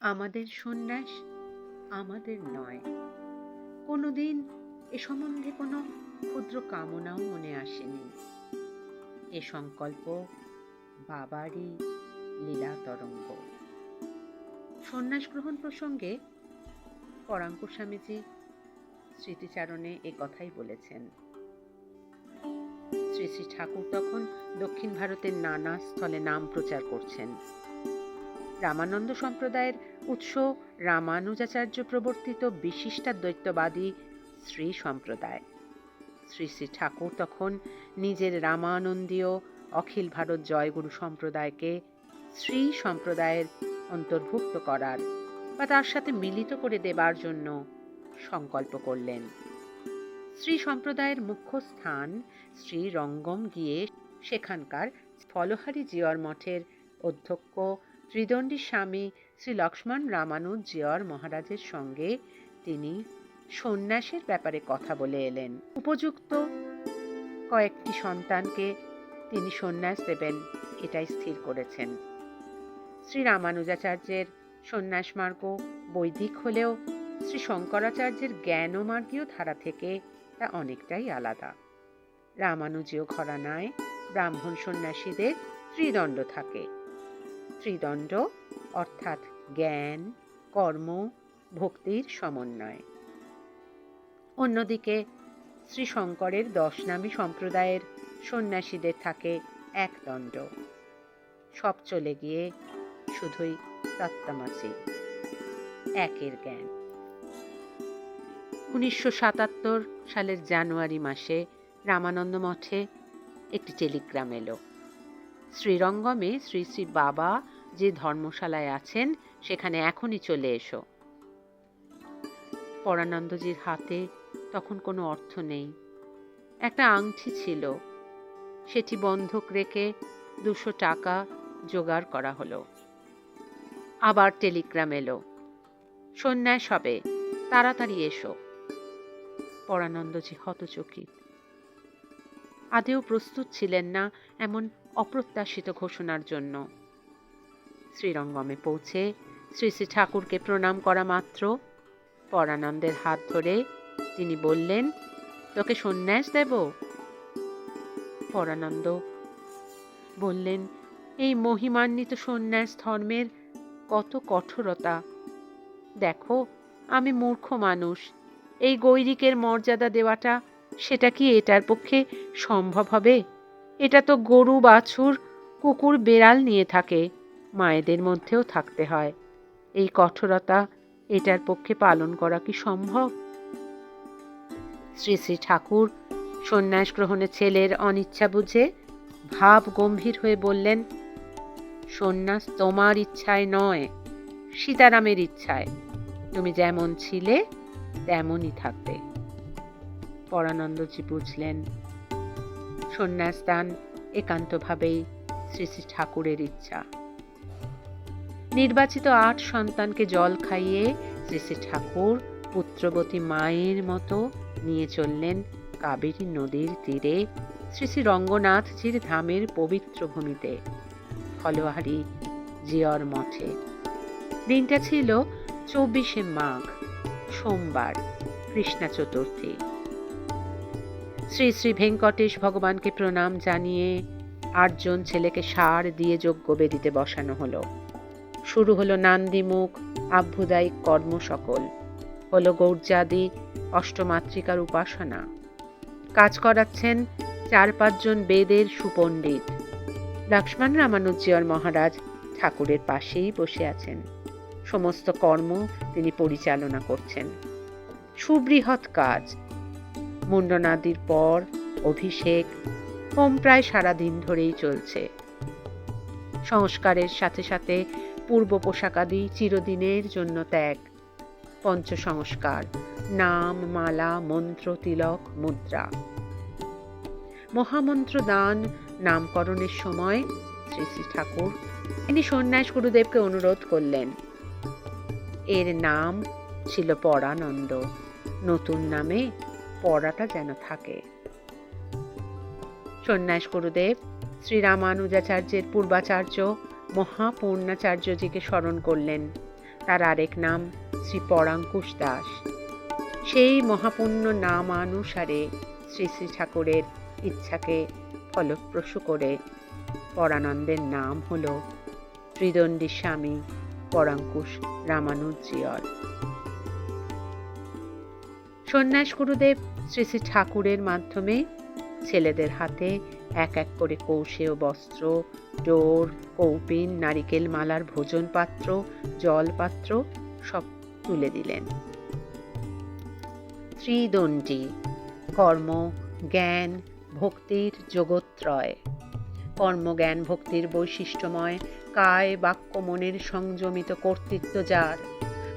আমাদের সন্ন্যাস আমাদের নয়। কোনোদিন এ সম্বন্ধে কোনো ক্ষুদ্র কামনাও মনে আসেনি। এ সংকল্প বাবারই লীলা তরঙ্গ। সন্ন্যাস গ্রহণ প্রসঙ্গে পরাঙ্কুর স্বামীজি স্মৃতিচারণে এ কথাই বলেছেন। শ্রী শ্রী ঠাকুর তখন দক্ষিণ ভারতের নানা স্থলে নাম প্রচার করছেন। রামানন্দ সম্প্রদায়ের উৎস রামানুজাচার্য প্রবর্তিত বিশিষ্টাদ্বৈতবাদী শ্রী সম্প্রদায়। শ্রী শ্রী ঠাকুর তখন নিজের রামানন্দীয় অখিল ভারত জয়গুরু সম্প্রদায়কে শ্রী সম্প্রদায়ের অন্তর্ভুক্ত করার বা তার সাথে মিলিত করে দেবার জন্য সংকল্প করলেন। শ্রী সম্প্রদায়ের মুখ্য স্থান শ্রী রঙ্গম গিয়ে সেখানকার ফলহারি জিয়র মঠের অধ্যক্ষ ত্রিদণ্ডী স্বামী শ্রী লক্ষ্মণ রামানুজ জিয়র মহারাজের সঙ্গে তিনি সন্ন্যাসের ব্যাপারে কথা বলে এলেন। উপযুক্ত কয়েকটি সন্তানকে তিনি সন্ন্যাস দেবেন, এটাই স্থির করেছেন। শ্রী রামানুজাচার্যের সন্ন্যাস মার্গ বৈদিক হলেও শ্রী শঙ্করাচার্যের জ্ঞানমার্গীয় ধারা থেকে তা অনেকটাই আলাদা। রামানুজীয় ঘরানায় ব্রাহ্মণ সন্ন্যাসীদের ত্রিদণ্ড থাকে। ত্রিদণ্ড অর্থাৎ জ্ঞান, কর্ম, ভক্তির সমন্বয়। অন্যদিকে শ্রী শঙ্করের দশনামী সম্প্রদায়ের সন্ন্যাসীদের থাকে এক দণ্ড। সব চলে গিয়ে শুধুই তত্ত্বমাসি, একের জ্ঞান। উনিশশো সাতাত্তর সালের জানুয়ারি মাসে রামানন্দ মঠে একটি টেলিগ্রাম এলো। শ্রীরঙ্গমে শ্রী শ্রী বাবা যে ধর্মশালায় আছেন, সেখানে এখনই চলে এসো। পরানন্দজির হাতে তখন কোনো অর্থ নেই। একটা আংটি ছিল। সেটি বন্ধক রেখে দুশো টাকা জোগাড় করা হলো। আবার টেলিগ্রাম এলো। সন্ন্যাস হবে, তাড়াতাড়ি এসো। পরানন্দজি হতচকিত। আদেও প্রস্তুত ছিলেন না এমন অপ্রত্যাশিত ঘোষণার জন্য। শ্রীরঙ্গমে পৌঁছে শ্রী শ্রী ঠাকুরকে প্রণাম করা মাত্র। পরানন্দের হাত ধরে তিনি বললেন, তোকে সন্ন্যাস দেব? পরানন্দ বললেন, এই মহিমান্বিত সন্ন্যাস ধর্মের কত কঠোরতা। দেখো, আমি মূর্খ মানুষ। এই গৈরিকের মর্যাদা দেওয়াটা সেটা কি এটার পক্ষে সম্ভব হবে? এটা তো গরু, বাছুর, কুকুর, বেড়াল নিয়ে থাকে, মায়েদের মধ্যেও থাকতে হয়। এই কঠোরতা এটার পক্ষে পালন করা কি সম্ভব? শ্রী শ্রী ঠাকুর সন্ন্যাস গ্রহণে ছেলের অনিচ্ছা বুঝে ভাব গম্ভীর হয়ে বললেন, সন্ন্যাস, তোমার ইচ্ছায় নয়, সীতারামের ইচ্ছায়। তুমি যেমন ছিলে, তেমনই থাকবে। পরানন্দজি বুঝলেন। সন্ন্যাস দান একান্তভাবেই শ্রী শ্রী ঠাকুরের ইচ্ছা। নির্বাচিত আট সন্তানকে জল খাইয়ে শ্রী শ্রী ঠাকুর পুত্রবতী মায়ের মতো নিয়ে চললেন কাবেরী নদীর তীরে শ্রী শ্রী রঙ্গনাথজির ধামের পবিত্র ভূমিতে। ফলোয়ারি জিয়র মঠে। দিনটা ছিল চব্বিশে মাঘ, সোমবার, কৃষ্ণা চতুর্থী। শ্রী শ্রী ভেঙ্কটেশ ভগবানকে প্রণাম জানিয়ে আটজন ছেলেকে সার দিয়ে যজ্ঞ বেদিতে বসানো হলো। শুরু হলো নান্দিমুখ, আভ্যুদায়িক কর্ম সকল। হলো গৌর্যাদি অষ্টমাতৃকার উপাসনা। কাজ করাচ্ছেন চার পাঁচজন বেদের সুপণ্ডিত। লক্ষ্মণ রামানুজ্জিয়র মহারাজ ঠাকুরের পাশেই বসে আছেন। সমস্ত কর্ম তিনি পরিচালনা করছেন। সুবৃহৎ কাজ। মুন্ডনাদির পর অভিষেক হোম প্রায় সারাদিন ধরেই চলছে। সংস্কারের সাথে সাথে পূর্ব পোশাকাদি চিরদিনের জন্য ত্যাগ। পঞ্চ সংস্কার, নাম, মালা, মন্ত্র, তিলক, মুদ্রা। মহামন্ত্র দান নামকরণের সময় শ্রী শ্রী ঠাকুর তিনি সন্ন্যাস গুরুদেবকে অনুরোধ করলেন। এর নাম ছিল পরানন্দ। নতুন নামে পড়াটা যেন থাকে। সন্ন্যাস গুরুদেব, শ্রীরামানুজাচার্যের পূর্বাচার্য মহাপূর্ণাচার্যজিকে স্মরণ করলেন। তার আরেক নাম শ্রী পরাঙ্কুশ দাস। সেই মহাপুণ্য নামানুসারে শ্রী শ্রী ঠাকুরের ইচ্ছাকে ফলপ্রসূ করে পরানন্দের নাম হল ত্রিদণ্ডী স্বামী পরাঙ্কুশ রামানুজিয়র সন্ন্যাস গুরুদেব শ্রী শ্রী ঠাকুরের মাধ্যমে ছেলেদের হাতে এক এক করে কৌশেয় বস্ত্র, ডোর, কৌপিন, নারিকেল মালার ভোজন পাত্র জল পাত্র সব তুলে দিলেন। ত্রিদণ্ডী, কর্ম, জ্ঞান, ভক্তির জগত্রয় কর্মজ্ঞান ভক্তির বৈশিষ্ট্যময়, কায়, বাক্য, মনের সংযমিত কর্তৃত্ব যার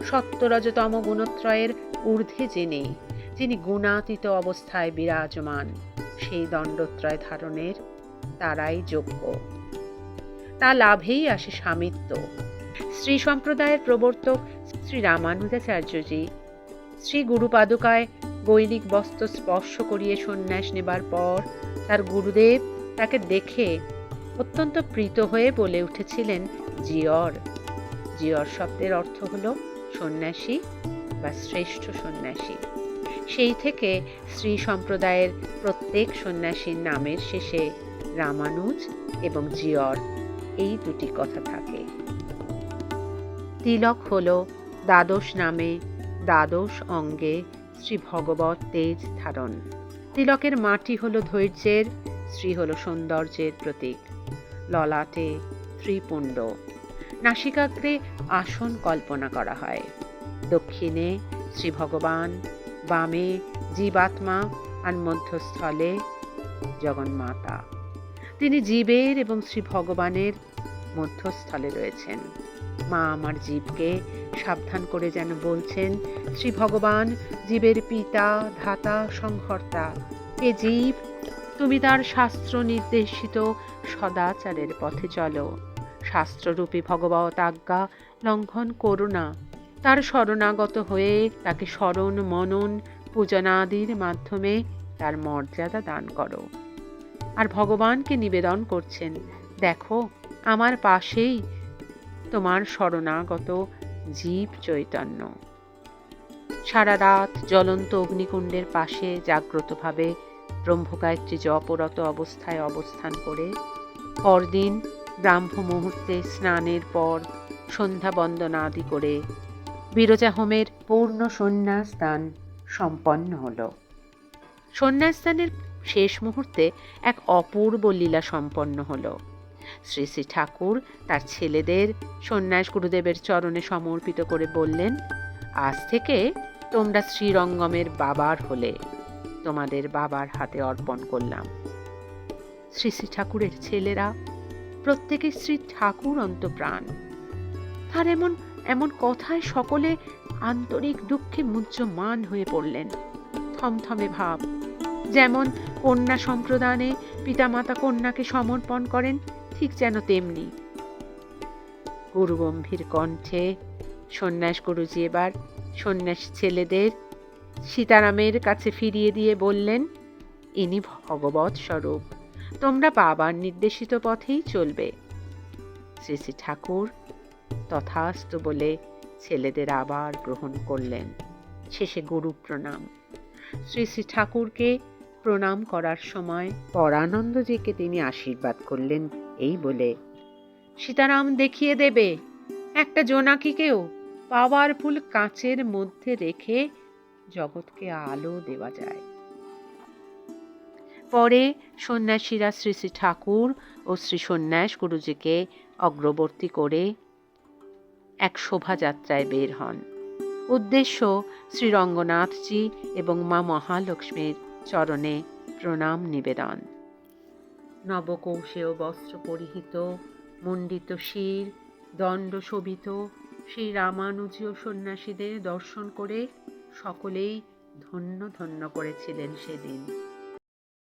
সত্যরজতম গুণত্রয়ের ঊর্ধ্বে যিনি যিনি গুণাতীত অবস্থায় বিরাজমান, সেই দণ্ডত্রয় ধারণের তারাই যোগ্য। তা লাভেই আসে স্বামিত্ব শ্রী সম্প্রদায়ের প্রবর্তক শ্রী রামানুজাচার্যজি শ্রী গুরুপাদুকায় গৈরিক বস্ত্র স্পর্শ করিয়ে সন্ন্যাস নেবার পর তার গুরুদেব তাকে দেখে অত্যন্ত প্রীত হয়ে বলে উঠেছিলেন, জিয়র। জিয়র শব্দের অর্থ হল সন্ন্যাসী বা শ্রেষ্ঠ সন্ন্যাসী। সেই থেকে শ্রী সম্প্রদায়ের প্রত্যেক সন্ন্যাসীর নামের শেষে রামানুজ এবং জিয়র এই দুটি কথা থাকে। তিলক হল দ্বাদশ নামে দ্বাদশ অঙ্গে শ্রী ভগবত তেজ ধারণ। তিলকের মাটি হল ধৈর্যের, শ্রী হল সৌন্দর্যের প্রতীক। ললাটে ত্রিপুণ্ড। নাসিকাগ্রে আসন কল্পনা করা হয়। দক্ষিণে শ্রী ভগবান, বামে জীবাত্মা আর মধ্যস্থলে জগন্মাতা। তিনি জীবের এবং শ্রী ভগবানের মধ্যস্থলে রয়েছেন। মা আমার জীবকে সাবধান করে যেন বলছেন, শ্রী ভগবান, জীবের পিতা, ধাতা, সংহর্তা, এ জীব, তুমি তার শাস্ত্র নির্দেশিত সদাচারের পথে চলো। শাস্ত্ররূপী ভগবত আজ্ঞা লঙ্ঘন করো না। তার শরণাগত হয়ে তাকে স্মরণ, মনন, পূজনাদির মাধ্যমে তার মর্যাদা দান করো। আর ভগবানকে নিবেদন করছেন, দেখো, আমার পাশেই তোমার শরণাগত জীব চৈতন্য। সারা রাত জ্বলন্ত অগ্নিকুণ্ডের পাশে জাগ্রতভাবে ব্রহ্মগায়ত্রী জপরত অবস্থায় অবস্থান করে, পরদিন ব্রাহ্ম মুহূর্তে স্নানের পর সন্ধ্যা বন্দনা আদি করে বিরজা হোমের পূর্ণ সন্ন্যাসদান সম্পন্ন হল। সন্ন্যাসদানের শেষ মুহূর্তে এক অপূর্ব লীলা সম্পন্ন হল। শ্রী শ্রী ঠাকুর তার ছেলেদের সন্ন্যাস গুরুদেবের চরণে সমর্পিত করে বললেন আজ থেকে তোমরা শ্রীরঙ্গমের বাবার হলে তোমাদের বাবার হাতে অর্পণ করলাম। শ্রী শ্রী ঠাকুরের ছেলেরা প্রত্যেকে শ্রী ঠাকুর অন্তপ্রাণ। তার এমন এমন কথায় সকলে আন্তরিক দুঃখে মুহ্যমান হয়ে পড়লেন। থমথমে ভাব। যেমন কন্যা সম্প্রদানে পিতামাতা কন্যাকে সমর্পণ করেন, ঠিক যেন তেমনি। গুরুগম্ভীর কণ্ঠে, সন্ন্যাস গুরুজি এবার সন্ন্যাস ছেলেদের সীতারামের কাছে ফিরিয়ে দিয়ে বললেন, ইনি ভগবৎ স্বরূপ। তোমরা বাবার নির্দেশিত পথেই চলবে। শ্রী শ্রী ঠাকুর তথাস্ত বলে ছেলেদের আবার গ্রহণ করলেন। শেষে গুরু প্রণাম। শ্রী শ্রী ঠাকুরকে প্রণাম করার সময় পরানন্দজিকে তিনি আশীর্বাদ করলেন এই বলে, সীতারাম দেখিয়ে দেবে, একটা জোনাকিকেও পাওয়ারফুল কাঁচের মধ্যে রেখে জগৎকে আলো দেওয়া যায়। পরে সন্ন্যাসীরা শ্রী শ্রী ঠাকুর ও শ্রী সন্ন্যাস গুরুজিকে অগ্রবর্তী করে এক শোভাযাত্রায় বের হন। উদ্দেশ্য শ্রীরঙ্গনাথজি এবং মা মহালক্ষ্মীর চরণে প্রণাম নিবেদন। নবকৌশেয় বস্ত্র পরিহিত, মণ্ডিত শির, দণ্ড শোভিত সেই রামানুজীয় সন্ন্যাসীদের দর্শন করে সকলেই ধন্য ধন্য করেছিলেন সেদিন।